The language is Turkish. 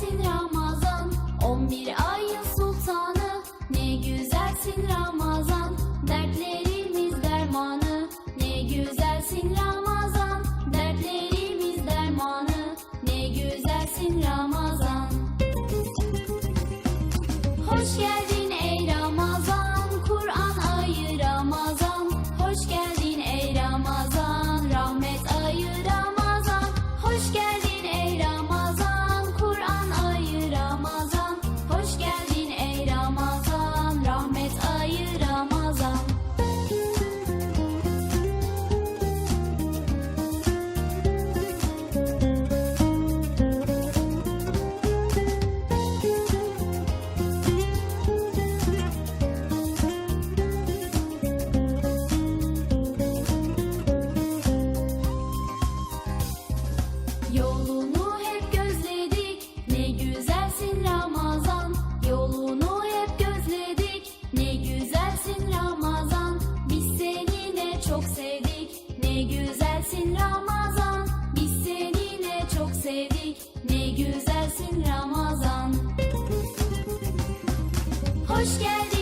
güzelsin Ramazan. 11 ayın sultanı. Ne güzelsin Ramazan. Dertlerimiz dermanı. Ne güzelsin Ramazan. Dertlerimiz dermanı. Ne güzelsin Ramazan. Hoş geldin. çok sevdik. Ne güzelsin Ramazan. Biz seni ne çok sevdik. Ne güzelsin Ramazan. Hoş geldin.